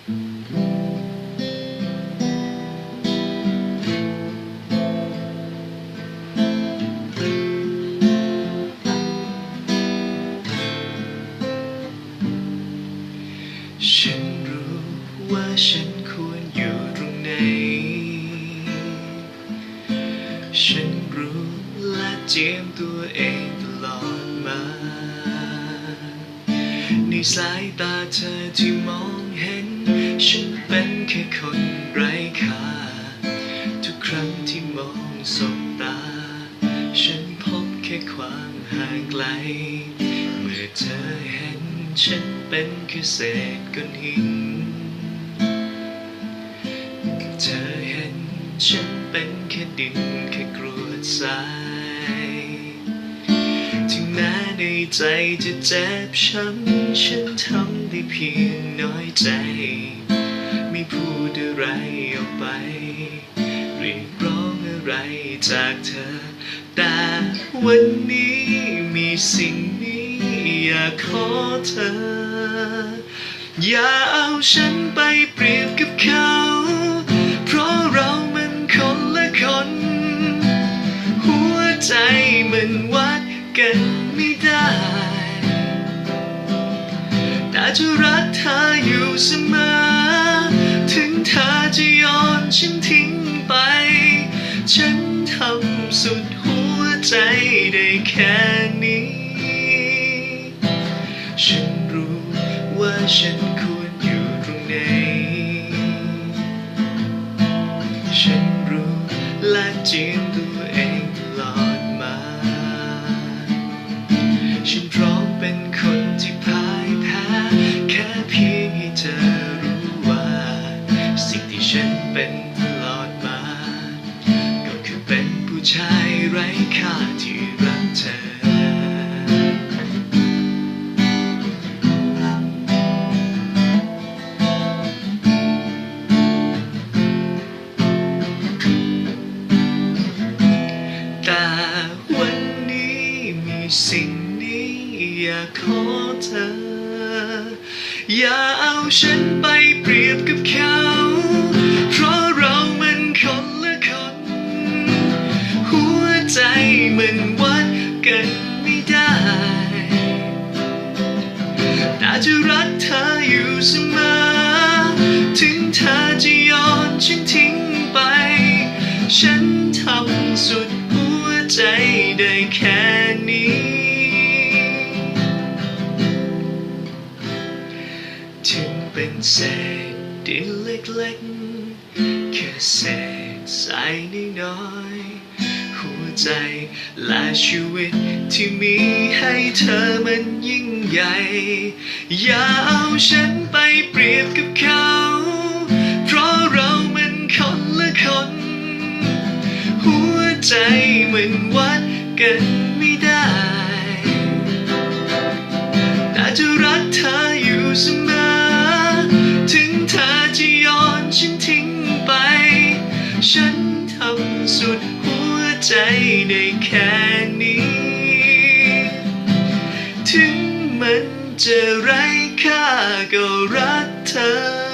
ฉันรู้ว่าฉันควรอยู่ตรงไหน ฉันรู้และเจียมตัวเองตลอดมา ในสายตาเธอที่มองเห็น ฉันเป็นแค่คนไร้ค่า ทุกครั้งที่มองสบตา ฉันพบแค่ความห่างไกล เมื่อเธอเห็นฉันเป็นแค่เศษก้อนหิน เธอเห็นฉันเป็นแค่ดินแค่กรวดทราย ถึงแม้ในใจจะเจ็บช้ำฉันทำได้เพียงน้อยใจ ไม่พูดอะไรออกไป เรียกร้องอะไรจากเธอ แต่วันนี้มีสิ่งนี้อยากขอเธอ อย่าเอาฉันไปเปรียบกับเขา กันไม่ได้ แต่จะรักเธออยู่เสมอ ถึงเธอจะโยนฉันทิ้งไป ฉันทำสุดหัวใจได้แค่นี้ ฉันรู้ว่าฉันควรอยู่ตรงไหน ฉันรู้และจียมตัวเอง ฉันพร้อมเป็นคนที่พ่ายแพ้แค่เพียงให้เธอรู้ว่า สิ่งที่ฉันเป็นตลอดมา ก็คือเป็นผู้ชายไร้ค่าที่รักเธอแต่วันนี้มีสิ่ง อยากขอเธอ อย่าเอาฉันไปเปรียบกับเขา เพราะเรามันคนละคน หัวใจมันวัดกันไม่ได้แต่จะรักเธออยู่เสมอ ถึงเธอจะโยนฉันทิ้งไป ฉันทำสุดหัวใจได้แค่ เป็นเศษดินเล็กๆแค่เศษทรายน้อยๆหัวใจและชีวิตที่มีให้เธอมันยิ่งใหญ่ อย่าเอาฉันไปเปรียบกับเขา เพราะเรามันคนละคน หัวใจมันวัดกันไม่ได้แต่จะรักเธออยู่เสมอ สุดหัวใจได้แค่นี้ ถึงมันจะไร้ค่าก็รักเธอ